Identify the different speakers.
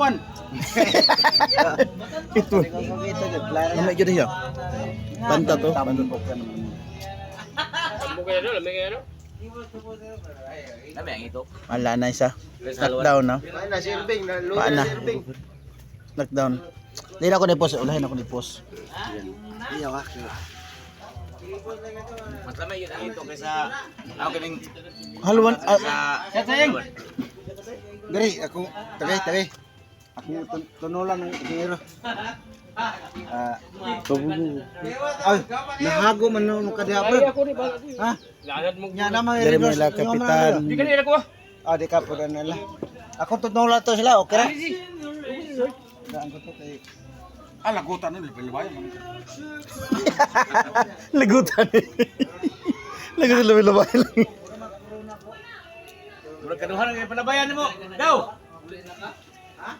Speaker 1: one.
Speaker 2: Ito. Ano yun siya? Banta to. Banta to. Wala na isa. Knockdown no?
Speaker 3: Ay, na si Irving, na si Irving.
Speaker 2: Knockdown. Hindi na ako ni-post. Ulahin ako ni-post.
Speaker 3: Iya ka.
Speaker 4: Mas lamay yun ang ito kaysa ako kining
Speaker 2: Halwan. Ah,
Speaker 4: sa sayang.
Speaker 3: Dari, ako, tagay, tagay. Ako tun tunulan ng dinero. Ah, ay, nahago man nung kadihapon. Ha? Nya naman
Speaker 2: Dari mo nila, kapitan.
Speaker 3: Di ka nila ko. Ah, di ka po na nila. Ako tunulan to sila, okay ra? Daan ko to kay
Speaker 1: Ah, lagutan nun. Pilibay.
Speaker 2: Lagutan. Lagutan lumilabay lang.
Speaker 4: Murag kaduhan ang palabayan mo. Daw. Ha?